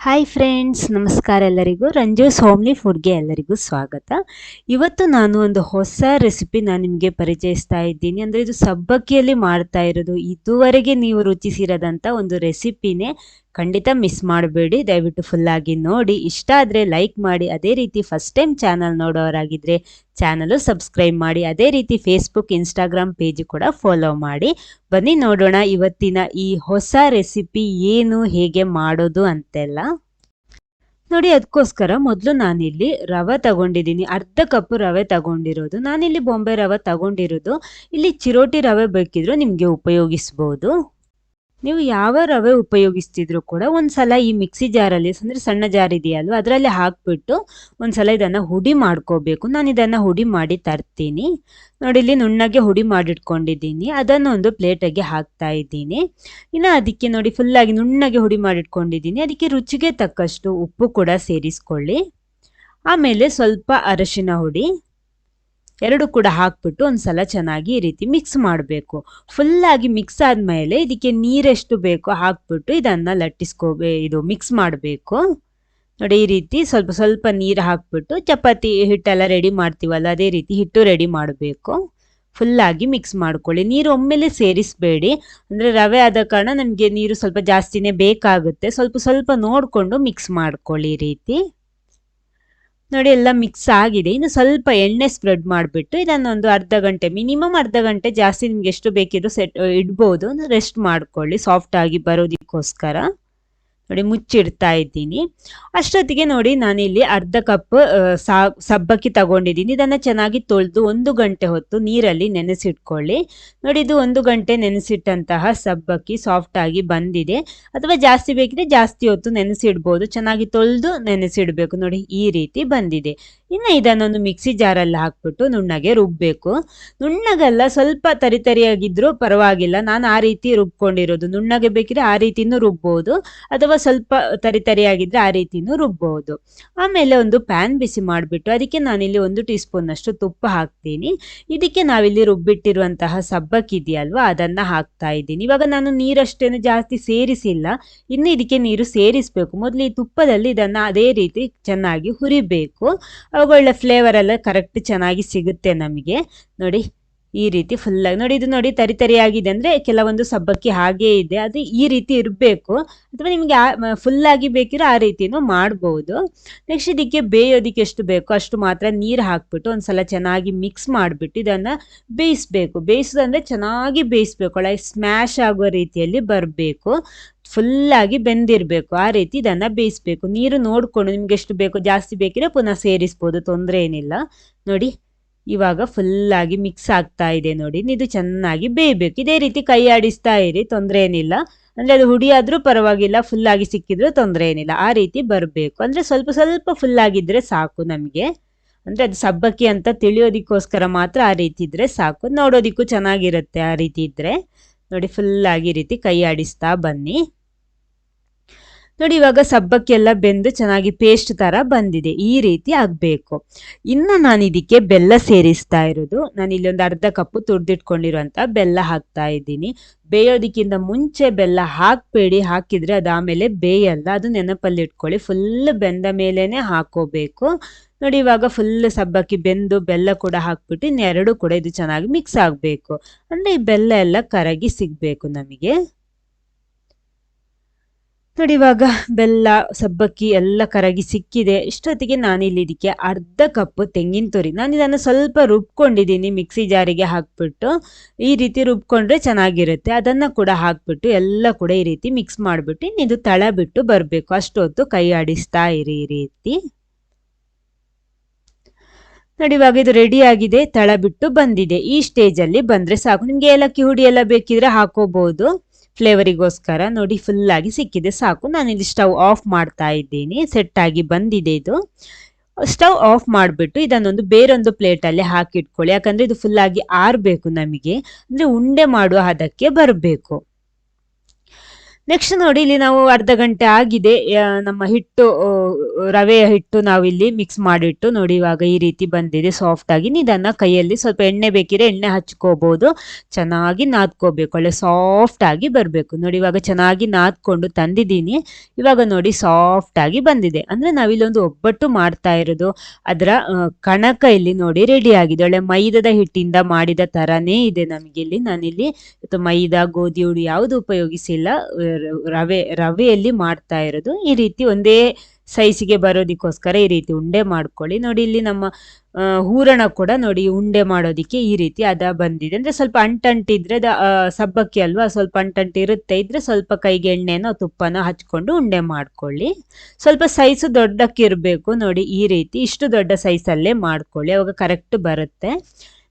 Hi friends ನಮಸ್ಕಾರ ಎಲ್ಲರಿಗೂ. ರಂಜೂಸ್ homely ಫುಡ್ಗೆ ಎಲ್ಲರಿಗೂ ಸ್ವಾಗತ. ಇವತ್ತು ನಾನು ಒಂದು ಹೊಸ ರೆಸಿಪಿ ನಾನು ನಿಮಗೆ ಪರಿಚಯಿಸ್ತಾ ಇದ್ದೀನಿ. ಅಂದರೆ ಇದು ಸಬ್ಬಕ್ಕಿಯಲ್ಲಿ ಮಾಡ್ತಾ ಇರೋದು. ಇದುವರೆಗೆ ನೀವು ರುಚಿಸಿರದಂಥ ಒಂದು ರೆಸಿಪಿನೇ ಖಂಡಿತ ಮಿಸ್ ಮಾಡಬೇಡಿ, ದಯವಿಟ್ಟು ಫುಲ್ಲಾಗಿ ನೋಡಿ. ಇಷ್ಟ ಆದರೆ ಲೈಕ್ ಮಾಡಿ, ಅದೇ ರೀತಿ ಫಸ್ಟ್ ಟೈಮ್ ಚಾನಲ್ ನೋಡೋರಾಗಿದ್ದರೆ ಚಾನಲು ಸಬ್ಸ್ಕ್ರೈಬ್ ಮಾಡಿ, ಅದೇ ರೀತಿ ಫೇಸ್ಬುಕ್ ಇನ್ಸ್ಟಾಗ್ರಾಮ್ ಪೇಜ್ ಕೂಡ ಫಾಲೋ ಮಾಡಿ. ಬನ್ನಿ ನೋಡೋಣ ಇವತ್ತಿನ ಈ ಹೊಸ ರೆಸಿಪಿ ಏನು, ಹೇಗೆ ಮಾಡೋದು ಅಂತೆಲ್ಲ. ನೋಡಿ ಅದಕ್ಕೋಸ್ಕರ ಮೊದಲು ನಾನಿಲ್ಲಿ ರವೆ ತಗೊಂಡಿದ್ದೀನಿ. ಅರ್ಧ ಕಪ್ ರವೆ ತಗೊಂಡಿರೋದು. ನಾನಿಲ್ಲಿ ಬೊಂಬೆ ರವೆ ತಗೊಂಡಿರೋದು. ಇಲ್ಲಿ ಚಿರೋಟಿ ರವೆ ಬೇಕಿದ್ರು ನಿಮಗೆ ಉಪಯೋಗಿಸ್ಬೋದು. ನೀವು ಯಾವ ರವೆ ಉಪಯೋಗಿಸ್ತಿದ್ರು ಕೂಡ ಒಂದ್ಸಲ ಈ ಮಿಕ್ಸಿ ಜಾರಲ್ಲಿ, ಅಂದ್ರೆ ಸಣ್ಣ ಜಾರ್ ಇದೆಯಲ್ವ, ಅದರಲ್ಲಿ ಹಾಕ್ಬಿಟ್ಟು ಒಂದ್ಸಲ ಇದನ್ನ ಹುಡಿ ಮಾಡ್ಕೋಬೇಕು. ನಾನು ಇದನ್ನ ಹುಡಿ ಮಾಡಿ ತರ್ತೀನಿ. ನೋಡಿ, ಇಲ್ಲಿ ನುಣ್ಣಗೆ ಹುಡಿ ಮಾಡಿಟ್ಕೊಂಡಿದ್ದೀನಿ. ಅದನ್ನು ಒಂದು ಪ್ಲೇಟಿಗೆ ಹಾಕ್ತಾ ಇದ್ದೀನಿ. ಇನ್ನು ಅದಕ್ಕೆ ನೋಡಿ ಫುಲ್ಲಾಗಿ ನುಣ್ಣಗೆ ಹುಡಿ ಮಾಡಿಟ್ಕೊಂಡಿದ್ದೀನಿ. ಅದಕ್ಕೆ ರುಚಿಗೆ ತಕ್ಕಷ್ಟು ಉಪ್ಪು ಕೂಡ ಸೇರಿಸ್ಕೊಳ್ಳಿ. ಆಮೇಲೆ ಸ್ವಲ್ಪ ಅರಶಿನ ಹುಡಿ. ಎರಡು ಕೂಡ ಹಾಕ್ಬಿಟ್ಟು ಒಂದ್ಸಲ ಚೆನ್ನಾಗಿ ಈ ರೀತಿ ಮಿಕ್ಸ್ ಮಾಡಬೇಕು. ಫುಲ್ಲಾಗಿ ಮಿಕ್ಸ್ ಆದಮೇಲೆ ಇದಕ್ಕೆ ನೀರೆಷ್ಟು ಬೇಕೋ ಹಾಕ್ಬಿಟ್ಟು ಇದನ್ನು ಲಟ್ಟಿಸ್ಕೋಬೇ ಇದು ಮಿಕ್ಸ್ ಮಾಡಬೇಕು. ನೋಡಿ ಈ ರೀತಿ ಸ್ವಲ್ಪ ಸ್ವಲ್ಪ ನೀರು ಹಾಕ್ಬಿಟ್ಟು ಚಪಾತಿ ಹಿಟ್ಟೆಲ್ಲ ರೆಡಿ ಮಾಡ್ತೀವಲ್ಲ ಅದೇ ರೀತಿ ಹಿಟ್ಟು ರೆಡಿ ಮಾಡಬೇಕು. ಫುಲ್ಲಾಗಿ ಮಿಕ್ಸ್ ಮಾಡ್ಕೊಳ್ಳಿ. ನೀರು ಒಮ್ಮೆಲೆ ಸೇರಿಸಬೇಡಿ. ಅಂದರೆ ರವೆ ಆದ ಕಾರಣ ನಮಗೆ ನೀರು ಸ್ವಲ್ಪ ಜಾಸ್ತಿನೇ ಬೇಕಾಗುತ್ತೆ. ಸ್ವಲ್ಪ ಸ್ವಲ್ಪ ನೋಡಿಕೊಂಡು ಮಿಕ್ಸ್ ಮಾಡ್ಕೊಳ್ಳಿ ಈ ರೀತಿ. ನೋಡಿ, ಎಲ್ಲ ಮಿಕ್ಸ್ ಆಗಿದೆ. ಇನ್ನು ಸ್ವಲ್ಪ ಎಣ್ಣೆ ಸ್ಪ್ರೆಡ್ ಮಾಡಿಬಿಟ್ಟು ಇದನ್ನೊಂದು ಅರ್ಧ ಗಂಟೆ ಮಿನಿಮಮ್ ಅರ್ಧ ಗಂಟೆ ಜಾಸ್ತಿ ನಿಮ್ಗೆ ಎಷ್ಟು ಬೇಕಿದ್ರು ಸೆಟ್ ಇಡ್ಬೋದು. ರೆಸ್ಟ್ ಮಾಡ್ಕೊಳ್ಳಿ. ಸಾಫ್ಟ್ ಆಗಿ ಬರೋದಕ್ಕೋಸ್ಕರ. ನೋಡಿ ಮುಚ್ಚಿಡ್ತಾ ಇದ್ದೀನಿ. ಅಷ್ಟೊತ್ತಿಗೆ ನೋಡಿ ನಾನಿಲ್ಲಿ ಅರ್ಧ ಕಪ್ ಸಾ, ಸಬ್ಬಕ್ಕಿ ತಗೊಂಡಿದ್ದೀನಿ. ಇದನ್ನು ಚೆನ್ನಾಗಿ ತೊಳೆದು ಒಂದು ಗಂಟೆ ಹೊತ್ತು ನೀರಲ್ಲಿ ನೆನೆಸಿಟ್ಕೊಳ್ಳಿ. ನೋಡಿ ಇದು ಒಂದು ಗಂಟೆ ನೆನೆಸಿಟ್ಟಂತಹ ಸಬ್ಬಕ್ಕಿ ಸಾಫ್ಟ್ ಆಗಿ ಬಂದಿದೆ. ಅಥವಾ ಜಾಸ್ತಿ ಬೇಕಿದ್ರೆ ಜಾಸ್ತಿ ಹೊತ್ತು ನೆನೆಸಿಡ್ಬೋದು. ಚೆನ್ನಾಗಿ ತೊಳೆದು ನೆನೆಸಿಡಬೇಕು. ನೋಡಿ ಈ ರೀತಿ ಬಂದಿದೆ. ಇನ್ನು ಇದನ್ನೊಂದು ಮಿಕ್ಸಿ ಜಾರಲ್ಲಿ ಹಾಕ್ಬಿಟ್ಟು ನುಣ್ಣಗೆ ರುಬ್ಬಬೇಕು ನುಣ್ಣಗೆಲ್ಲ, ಸ್ವಲ್ಪ ತರಿತರಿಯಾಗಿದ್ರೂ ಪರವಾಗಿಲ್ಲ. ನಾನು ಆ ರೀತಿ ರುಬ್ಕೊಂಡಿರೋದು. ನುಣ್ಣಗೆ ಬೇಕಿದ್ರೆ ಆ ರೀತಿನೂ ರುಬ್ಬೋದು, ಅಥವಾ ಸ್ವಲ್ಪ ತರಿತರಿಯಾಗಿದ್ದರೆ ಆ ರೀತಿನೂ ರುಬ್ಬೋದು. ಆಮೇಲೆ ಒಂದು ಪ್ಯಾನ್ ಬಿಸಿ ಮಾಡಿಬಿಟ್ಟು ಅದಕ್ಕೆ ನಾನಿಲ್ಲಿ ಒಂದು ಟೀ ಸ್ಪೂನಷ್ಟು ತುಪ್ಪ ಹಾಕ್ತೀನಿ. ಇದಕ್ಕೆ ನಾವಿಲ್ಲಿ ರುಬ್ಬಿಟ್ಟಿರುವಂತಹ ಸಬ್ಬಕ್ಕಿ ಇದೆಯಲ್ವಾ, ಅದನ್ನು ಹಾಕ್ತಾ ಇದ್ದೀನಿ. ಇವಾಗ ನಾನು ನೀರಷ್ಟೇನು ಜಾಸ್ತಿ ಸೇರಿಸಿಲ್ಲ. ಇನ್ನು ಇದಕ್ಕೆ ನೀರು ಸೇರಿಸಬೇಕು. ಮೊದಲು ಈ ತುಪ್ಪದಲ್ಲಿ ಇದನ್ನು ಅದೇ ರೀತಿ ಚೆನ್ನಾಗಿ ಹುರಿಬೇಕು. ಅವುಗಳ ಫ್ಲೇವರ್ ಎಲ್ಲ ಕರೆಕ್ಟ್ ಚೆನ್ನಾಗಿ ಸಿಗುತ್ತೆ ನಮಗೆ. ನೋಡಿ ಈ ರೀತಿ ಫುಲ್ಲಾಗಿ ನೋಡಿ, ಇದು ನೋಡಿ ತರಿ ತರಿಯಾಗಿದೆ ಅಂದ್ರೆ ಕೆಲವೊಂದು ಸಬ್ಬಕ್ಕಿ ಹಾಗೇ ಇದೆ. ಅದು ಈ ರೀತಿ ಇರಬೇಕು. ಅಥವಾ ನಿಮಗೆ ಫುಲ್ಲಾಗಿ ಬೇಕಿರೋ ಆ ರೀತಿನೂ ಮಾಡ್ಬೋದು. ನೆಕ್ಸ್ಟ್ ಇದಕ್ಕೆ ಬೇಯೋದಿಕ್ಕೆ ಎಷ್ಟು ಬೇಕೋ ಅಷ್ಟು ಮಾತ್ರ ನೀರು ಹಾಕ್ಬಿಟ್ಟು ಒಂದ್ಸಲ ಚೆನ್ನಾಗಿ ಮಿಕ್ಸ್ ಮಾಡಿಬಿಟ್ಟು ಇದನ್ನು ಬೇಯಿಸ್ಬೇಕು. ಬೇಯಿಸೋದಂದ್ರೆ ಚೆನ್ನಾಗಿ ಬೇಯಿಸ್ಬೇಕು. ಒಳಗೆ ಸ್ಮ್ಯಾಶ್ ಆಗೋ ರೀತಿಯಲ್ಲಿ ಬರಬೇಕು. ಫುಲ್ಲಾಗಿ ಬೆಂದಿರಬೇಕು. ಆ ರೀತಿ ಇದನ್ನು ಬೇಯಿಸ್ಬೇಕು. ನೀರು ನೋಡಿಕೊಂಡು ನಿಮ್ಗೆ ಎಷ್ಟು ಬೇಕು ಜಾಸ್ತಿ ಬೇಕಿದ್ರೆ ಪುನಃ ಸೇರಿಸ್ಬೋದು. ತೊಂದರೆ ಏನಿಲ್ಲ. ನೋಡಿ. ಇವಾಗ ಫುಲ್ಲಾಗಿ ಮಿಕ್ಸ್ ಆಗ್ತಾ ಇದೆ ನೋಡಿ. ಇದು ಚೆನ್ನಾಗಿ ಬೇಯಬೇಕು. ಇದೇ ರೀತಿ ಕೈ ಆಡಿಸ್ತಾ ಇರಿ, ತೊಂದರೆ ಏನಿಲ್ಲ. ಅಂದರೆ ಅದು ಹುಡಿ ಆದರೂ ಪರವಾಗಿಲ್ಲ ಫುಲ್ಲಾಗಿ ಸಿಕ್ಕಿದ್ರೂ ತೊಂದರೆ ಏನಿಲ್ಲ. ಆ ರೀತಿ ಬರಬೇಕು. ಅಂದರೆ ಸ್ವಲ್ಪ ಸ್ವಲ್ಪ ಫುಲ್ಲಾಗಿದ್ದರೆ ಸಾಕು ನಮಗೆ. ಅಂದರೆ ಅದು ಸಬ್ಬಕ್ಕಿ ಅಂತ ತಿಳಿಯೋದಕ್ಕೋಸ್ಕರ ಮಾತ್ರ ಆ ರೀತಿ ಇದ್ದರೆ ಸಾಕು. ನೋಡೋದಕ್ಕೂ ಚೆನ್ನಾಗಿರುತ್ತೆ ಆ ರೀತಿ ಇದ್ದರೆ ನೋಡಿ ಫುಲ್ಲಾಗಿ ರೀತಿ ಕೈ ಆಡಿಸ್ತಾ ಬನ್ನಿ. ನೋಡಿ, ಇವಾಗ ಸಬ್ಬಕ್ಕಿ ಎಲ್ಲ ಬೆಂದು ಚೆನ್ನಾಗಿ ಪೇಸ್ಟ್ ತರ ಬಂದಿದೆ. ಈ ರೀತಿ ಆಗಬೇಕು. ಇನ್ನು ನಾನು ಇದಕ್ಕೆ ಬೆಲ್ಲ ಸೇರಿಸ್ತಾ ಇರೋದು. ನಾನು ಇಲ್ಲಿ ಒಂದು ಅರ್ಧ ಕಪ್ಪು ತುರ್ದಿಟ್ಕೊಂಡಿರುವಂಥ ಬೆಲ್ಲ ಹಾಕ್ತಾ ಇದ್ದೀನಿ. ಬೇಯೋದಕ್ಕಿಂತ ಮುಂಚೆ ಬೆಲ್ಲ ಹಾಕಬೇಡಿ. ಹಾಕಿದ್ರೆ ಅದಾಮೇಲೆ ಬೇಯಲ್ಲ. ಅದು ನೆನಪಲ್ಲಿ ಇಟ್ಕೊಳ್ಳಿ. ಫುಲ್ ಬೆಂದ ಮೇಲೇನೆ ಹಾಕೋಬೇಕು. ನೋಡಿ, ಇವಾಗ ಫುಲ್ ಸಬ್ಬಕ್ಕಿ ಬೆಂದು ಬೆಲ್ಲ ಕೂಡ ಹಾಕ್ಬಿಟ್ಟು ಇನ್ನೆರಡು ಕೂಡ ಇದು ಚೆನ್ನಾಗಿ ಮಿಕ್ಸ್ ಆಗಬೇಕು. ಅಂದರೆ ಈ ಬೆಲ್ಲ ಎಲ್ಲ ಕರಗಿ ಸಿಗಬೇಕು ನಮಗೆ. ನೋಡಿ ಇವಾಗ ಬೆಲ್ಲ, ಸಬ್ಬಕ್ಕಿ ಎಲ್ಲ ಕರಗಿ ಸಿಕ್ಕಿದೆ. ಇಷ್ಟೊತ್ತಿಗೆ ನಾನಿಲ್ಲಿ ಇದಕ್ಕೆ ಅರ್ಧ ಕಪ್ ತೆಂಗಿನ ತುರಿ. ನಾನು ಇದನ್ನು ಸ್ವಲ್ಪ ರುಬ್ಕೊಂಡಿದ್ದೀನಿ ಮಿಕ್ಸಿ ಜಾರಿಗೆ ಹಾಕ್ಬಿಟ್ಟು. ಈ ರೀತಿ ರುಬ್ಕೊಂಡ್ರೆ ಚೆನ್ನಾಗಿರುತ್ತೆ. ಅದನ್ನು ಕೂಡ ಹಾಕ್ಬಿಟ್ಟು ಎಲ್ಲ ಕೂಡ ಈ ರೀತಿ ಮಿಕ್ಸ್ ಮಾಡಿಬಿಟ್ಟು ಇನ್ನಿದು ತಳ ಬಿಟ್ಟು ಬರಬೇಕು. ಅಷ್ಟೊತ್ತು ಕೈ ಆಡಿಸ್ತಾ ಇರಿ ಈ ರೀತಿ. ನೋಡಿ ಇವಾಗ ಇದು ರೆಡಿ ಆಗಿದೆ ತಳ ಬಿಟ್ಟು ಬಂದಿದೆ. ಈ ಸ್ಟೇಜಲ್ಲಿ ಬಂದರೆ ಸಾಕು. ನಿಮಗೆ ಏಲಕ್ಕಿ ಹುಡಿ ಎಲ್ಲ ಬೇಕಿದ್ರೆ ಹಾಕೋಬಹುದು ಫ್ಲೇವರಿಗೋಸ್ಕರ ನೋಡಿ ಫುಲ್ ಆಗಿ ಸಿಕ್ಕಿದೆ, ಸಾಕು. ನಾನು ಇಲ್ಲಿ ಸ್ಟವ್ ಆಫ್ ಮಾಡ್ತಾ ಇದ್ದೀನಿ ಸೆಟ್ ಆಗಿ ಬಂದಿದೆ ಇದು. ಸ್ಟವ್ ಆಫ್ ಮಾಡಿಬಿಟ್ಟು ಇದನ್ನೊಂದು ಬೇರೊಂದು ಪ್ಲೇಟಲ್ಲಿ ಹಾಕಿಟ್ಕೊಳ್ಳಿ. ಯಾಕಂದರೆ ಇದು ಫುಲ್ಲಾಗಿ ಆರಬೇಕು ನಮಗೆ. ಅಂದರೆ ಉಂಡೆ ಮಾಡುವ ಹದಕ್ಕೆ ಬರಬೇಕು. ನೆಕ್ಸ್ಟ್ ನೋಡಿ ಇಲ್ಲಿ ನಾವು ಅರ್ಧ ಗಂಟೆ ಆಗಿದೆ. ನಮ್ಮ ಹಿಟ್ಟು ರವೆಯ ಹಿಟ್ಟು ನಾವು ಇಲ್ಲಿ ಮಿಕ್ಸ್ ಮಾಡಿಟ್ಟು ನೋಡಿ ಇವಾಗ ಈ ರೀತಿ ಬಂದಿದೆ ಸಾಫ್ಟ್ ಆಗಿ. ಇದನ್ನ ಕೈಯಲ್ಲಿ ಸ್ವಲ್ಪ ಎಣ್ಣೆ ಬೇಕಿದ್ರೆ ಎಣ್ಣೆ ಹಚ್ಕೋಬಹುದು ಚೆನ್ನಾಗಿ ನಾದ್ಕೋಬೇಕು. ಒಳ್ಳೆ ಸಾಫ್ಟ್ ಆಗಿ ಬರಬೇಕು. ನೋಡಿ ಇವಾಗ ಚೆನ್ನಾಗಿ ನಾದ್ಕೊಂಡು ತಂದಿದ್ದೀನಿ. ಇವಾಗ ನೋಡಿ ಸಾಫ್ಟ್ ಆಗಿ ಬಂದಿದೆ. ಅಂದ್ರೆ ನಾವಿಲ್ಲೊಂದು ಒಬ್ಬಟ್ಟು ಮಾಡ್ತಾ ಇರೋದು. ಅದರ ಕಣಕ ಇಲ್ಲಿ ನೋಡಿ ರೆಡಿ ಆಗಿದೆ. ಒಳ್ಳೆ ಮೈದದ ಹಿಟ್ಟಿಂದ ಮಾಡಿದ ತರನೇ ಇದೆ ನಮಗೆ ಇಲ್ಲಿ. ನಾನಿಲ್ಲಿ, ಮೈದಾ, ಗೋಧಿ ಹುಡಿ ಯಾವುದು ಉಪಯೋಗಿಸಿಲ್ಲ. ರವೆ ರವೆಯಲ್ಲಿ ಮಾಡ್ತಾ ಇರೋದು. ಈ ರೀತಿ ಒಂದೇ ಸೈಜಿಗೆ ಬರೋದಕ್ಕೋಸ್ಕರ ಈ ರೀತಿ ಉಂಡೆ ಮಾಡ್ಕೊಳ್ಳಿ. ನೋಡಿ ಇಲ್ಲಿ ನಮ್ಮ ಹೂರಣ ಕೂಡ ನೋಡಿ ಉಂಡೆ ಮಾಡೋದಕ್ಕೆ ಈ ರೀತಿ ಅದ ಬಂದಿದೆ. ಅಂದ್ರೆ ಸ್ವಲ್ಪ ಅಂಟಂಟಿದ್ರೆ ಅದ, ಸಬ್ಬಕ್ಕಿ ಅಲ್ವಾ ಸ್ವಲ್ಪ ಅಂಟಂಟಿ ಇರುತ್ತೆ. ಇದ್ರೆ ಸ್ವಲ್ಪ ಕೈಗೆ ಎಣ್ಣೆನೋ ತುಪ್ಪನೋ ಹಚ್ಕೊಂಡು ಉಂಡೆ ಮಾಡ್ಕೊಳ್ಳಿ. ಸ್ವಲ್ಪ ಸೈಜು ದೊಡ್ಡಕ್ಕಿರಬೇಕು ನೋಡಿ ಈ ರೀತಿ. ಇಷ್ಟು ದೊಡ್ಡ ಸೈಜಲ್ಲೇ ಮಾಡ್ಕೊಳ್ಳಿ. ಅವಾಗ ಕರೆಕ್ಟ್ ಬರುತ್ತೆ.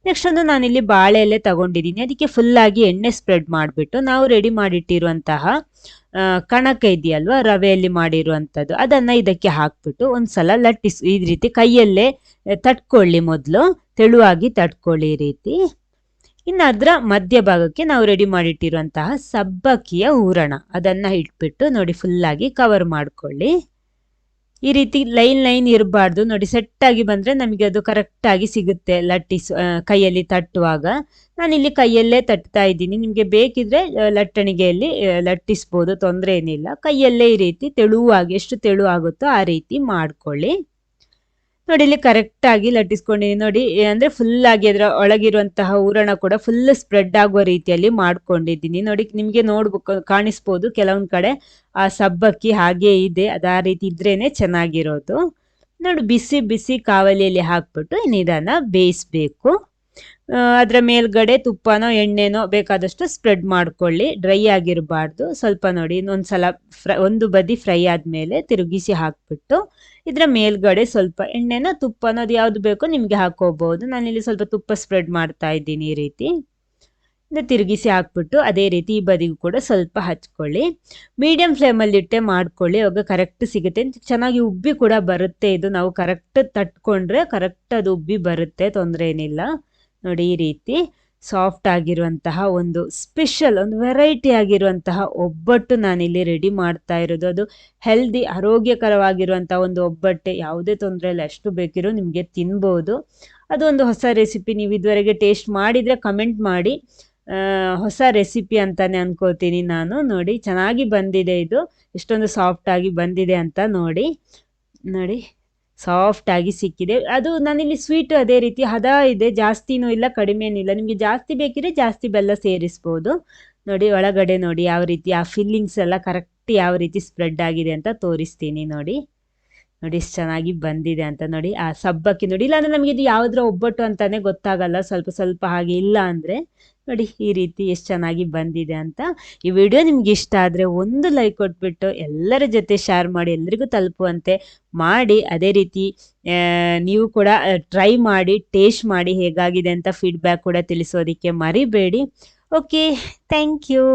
ನೆಕ್ಸ್ಟ್ ಒಂದು ಇಲ್ಲಿ ಬಾಳೆ ಎಲೆ ತಗೊಂಡಿದ್ದೀನಿ. ಅದಕ್ಕೆ ಫುಲ್ ಆಗಿ ಎಣ್ಣೆ ಸ್ಪ್ರೆಡ್ ಮಾಡಿಬಿಟ್ಟು ನಾವು ರೆಡಿ ಮಾಡಿಟ್ಟಿರುವಂತಹ ಕಣಕ ಇದೆಯಲ್ವ, ರವೆಯಲ್ಲಿ ಮಾಡಿರುವಂಥದ್ದು, ಅದನ್ನು ಇದಕ್ಕೆ ಹಾಕ್ಬಿಟ್ಟು ಒಂದ್ಸಲ ಲಟ್ಟಿಸ್. ಈ ರೀತಿ ಕೈಯಲ್ಲೇ ತಟ್ಕೊಳ್ಳಿ ಮೊದಲು. ತೆಳುವಾಗಿ ತಟ್ಕೊಳ್ಳಿ ಈ ರೀತಿ. ಇನ್ನು ಅದರ ಮಧ್ಯಭಾಗಕ್ಕೆ ನಾವು ರೆಡಿ ಮಾಡಿಟ್ಟಿರುವಂತಹ ಸಬ್ಬಕ್ಕಿಯ ಹೂರಣ. ಅದನ್ನು ಇಟ್ಬಿಟ್ಟು ನೋಡಿ ಫುಲ್ಲಾಗಿ ಕವರ್ ಮಾಡ್ಕೊಳ್ಳಿ. ಈ ರೀತಿ ಲೈನ್ ಲೈನ್ ಇರಬಾರ್ದು. ನೋಡಿ ಸೆಟ್ ಆಗಿ ಬಂದ್ರೆ ನಮಗೆ ಅದು ಕರೆಕ್ಟಾಗಿ ಸಿಗುತ್ತೆ ಲಟ್ಟಿಸ್ ಕೈಯಲ್ಲಿ ತಟ್ಟುವಾಗ. ನಾನಿಲ್ಲಿ ಕೈಯಲ್ಲೇ ತಟ್ತಾ ಇದ್ದೀನಿ. ನಿಮಗೆ ಬೇಕಿದ್ರೆ ಲಟ್ಟಣಿಗೆಯಲ್ಲಿ ಲಟ್ಟಿಸ್ಬೋದು. ತೊಂದರೆ ಏನಿಲ್ಲ. ಕೈಯಲ್ಲೇ ಈ ರೀತಿ ತೆಳುವಾಗಿ, ಎಷ್ಟು ತೆಳು ಆಗುತ್ತೋ ಆ ರೀತಿ ಮಾಡ್ಕೊಳ್ಳಿ. ನೋಡಿ, ಇಲ್ಲಿ ಕರೆಕ್ಟ್ ಆಗಿ ಲಟ್ಟಿಸ್ಕೊಂಡಿದ್ದೀನಿ ನೋಡಿ ಅಂದ್ರೆ ಫುಲ್ ಆಗಿ ಅದರ ಒಳಗಿರುವಂತಹ ಹೂರಣ ಕೂಡ ಫುಲ್ ಸ್ಪ್ರೆಡ್ ಆಗುವ ರೀತಿಯಲ್ಲಿ ಮಾಡ್ಕೊಂಡಿದ್ದೀನಿ. ನೋಡಿ, ನಿಮಗೆ ನೋಡ್ಬೇಕು, ಕಾಣಿಸ್ಬೋದು ಕೆಲವೊಂದ್ ಕಡೆ. ಆ ಸಬ್ಬಕ್ಕಿ ಹಾಗೆ ಇದೆ. ಅದು ಆ ರೀತಿ ಇದ್ರೇನೆ ಚೆನ್ನಾಗಿರೋದು. ನೋಡಿ, ಬಿಸಿ ಬಿಸಿ ಕಾವಲಿಯಲ್ಲಿ ಹಾಕ್ಬಿಟ್ಟು ನಿಧಾನ ಬೇಯಿಸ್ಬೇಕು. ಅದ್ರ ಮೇಲ್ಗಡೆ ತುಪ್ಪನೋ, ಎಣ್ಣೆನೋ ಬೇಕಾದಷ್ಟು ಸ್ಪ್ರೆಡ್ ಮಾಡ್ಕೊಳ್ಳಿ. ಡ್ರೈ ಆಗಿರಬಾರ್ದು. ಸ್ವಲ್ಪ ನೋಡಿ, ಇನ್ನೊಂದ್ಸಲ ಫ್ರೈ ಒಂದು ಬದಿ ಫ್ರೈ ಆದ್ಮೇಲೆ ತಿರುಗಿಸಿ ಹಾಕ್ಬಿಟ್ಟು, ಇದರ ಮೇಲ್ಗಡೆ ಸ್ವಲ್ಪ ಎಣ್ಣೆನ, ತುಪ್ಪನೋ ಅದು ಯಾವ್ದು ಬೇಕೋ ನಿಮ್ಗೆ ಹಾಕೋಬಹುದು ನಾನಿಲ್ಲಿ ಸ್ವಲ್ಪ ತುಪ್ಪ ಸ್ಪ್ರೆಡ್ ಮಾಡ್ತಾ ಇದ್ದೀನಿ ಈ ರೀತಿ. ತಿರುಗಿಸಿ ಹಾಕ್ಬಿಟ್ಟು, ಅದೇ ರೀತಿ ಈ ಬದಿಗೂ ಕೂಡ ಸ್ವಲ್ಪ ಹಚ್ಕೊಳ್ಳಿ. ಮೀಡಿಯಂ ಫ್ಲೇಮಲ್ಲಿ ಇಟ್ಟೆ ಮಾಡ್ಕೊಳ್ಳಿ. ಅವಾಗ ಕರೆಕ್ಟ್ ಸಿಗುತ್ತೆ. ಚೆನ್ನಾಗಿ ಉಬ್ಬಿ ಕೂಡ ಬರುತ್ತೆ. ಇದು ನಾವು ಕರೆಕ್ಟ್ ತಟ್ಕೊಂಡ್ರೆ ಕರೆಕ್ಟ್ ಅದು ಉಬ್ಬಿ ಬರುತ್ತೆ. ತೊಂದರೆ ಏನಿಲ್ಲ ನೋಡಿ ಈ ರೀತಿ ಸಾಫ್ಟ್ ಆಗಿರುವಂತಹ ಒಂದು ಸ್ಪೆಷಲ್ ಒಂದು ವೆರೈಟಿ ಆಗಿರುವಂತಹ ಒಬ್ಬಟ್ಟು ನಾನಿಲ್ಲಿ ರೆಡಿ ಮಾಡ್ತಾ ಇರೋದು. ಅದು ಹೆಲ್ದಿ ಆರೋಗ್ಯಕರವಾಗಿರುವಂತಹ ಒಂದು ಒಬ್ಬಟ್ಟೆ. ಯಾವುದೇ ತೊಂದರೆ ಎಷ್ಟು ಬೇಕಿರೋ ನಿಮಗೆ ತಿನ್ಬೋದು. ಅದು ಒಂದು ಹೊಸ ರೆಸಿಪಿ ನೀವು ಇದುವರೆಗೆ ಟೇಸ್ಟ್ ಮಾಡಿದರೆ ಕಮೆಂಟ್ ಮಾಡಿ. ಹೊಸ ರೆಸಿಪಿ ಅಂತಾನೆ ಅನ್ಕೋತೀನಿ ನಾನು. ನೋಡಿ, ಚೆನ್ನಾಗಿ ಬಂದಿದೆ ಇದು. ಎಷ್ಟೊಂದು ಸಾಫ್ಟ್ ಆಗಿ ಬಂದಿದೆ ಅಂತ ನೋಡಿ. ನೋಡಿ. ಸಾಫ್ಟ್ ಆಗಿ ಸಿಕ್ಕಿದೆ. ಅದು ನಾನಿಲ್ಲಿ ಸ್ವೀಟ್ ಅದೇ ರೀತಿ ಹದ ಇದೆ, ಜಾಸ್ತಿನೂ ಇಲ್ಲ, ಕಡಿಮೆನೂ ಇಲ್ಲ. ನಿಮಗೆ ಜಾಸ್ತಿ ಬೇಕಿದ್ರೆ ಜಾಸ್ತಿ ಬೆಲ್ಲ ಸೇರಿಸ್ಬೋದು. ನೋಡಿ, ಒಳಗಡೆ ನೋಡಿ ಯಾವ ರೀತಿ ಆ ಫಿಲ್ಲಿಂಗ್ಸ್ ಎಲ್ಲ ಕರೆಕ್ಟ್ ಯಾವ ರೀತಿ ಸ್ಪ್ರೆಡ್ ಆಗಿದೆ ಅಂತ ತೋರಿಸ್ತೀನಿ ನೋಡಿ. ನೋಡಿ ಎಷ್ಟು ಚೆನ್ನಾಗಿ ಬಂದಿದೆ ಅಂತ ನೋಡಿ, ಆ ಸಬ್ಬಕ್ಕಿ ನೋಡಿ. ಇಲ್ಲಾಂದ್ರೆ ನಮಗೆ ಇದು ಯಾವುದ್ರ ಒಬ್ಬಟ್ಟು ಅಂತಾನೆ ಗೊತ್ತಾಗಲ್ಲ, ಸ್ವಲ್ಪ ಸ್ವಲ್ಪ ಹಾಗೆ ಇಲ್ಲ ಅಂದ್ರೆ ನೋಡಿ ಈ ರೀತಿ ಎಷ್ಟು ಚೆನ್ನಾಗಿ ಬಂದಿದೆ ಅಂತ. ಈ ವಿಡಿಯೋ ನಿಮ್ಗೆ ಇಷ್ಟ ಆದರೆ ಒಂದು ಲೈಕ್ ಕೊಟ್ಬಿಟ್ಟು ಎಲ್ಲರ ಜೊತೆ ಶೇರ್ ಮಾಡಿ, ಎಲ್ರಿಗೂ ತಲುಪುವಂತೆ ಮಾಡಿ. ಅದೇ ರೀತಿ ನೀವು ಕೂಡ ಟ್ರೈ ಮಾಡಿ ಟೇಸ್ಟ್ ಮಾಡಿ ಹೇಗಾಗಿದೆ ಅಂತ ಫೀಡ್ಬ್ಯಾಕ್ ಕೂಡ ತಿಳಿಸೋದಕ್ಕೆ ಮರಿಬೇಡಿ. Okay thank you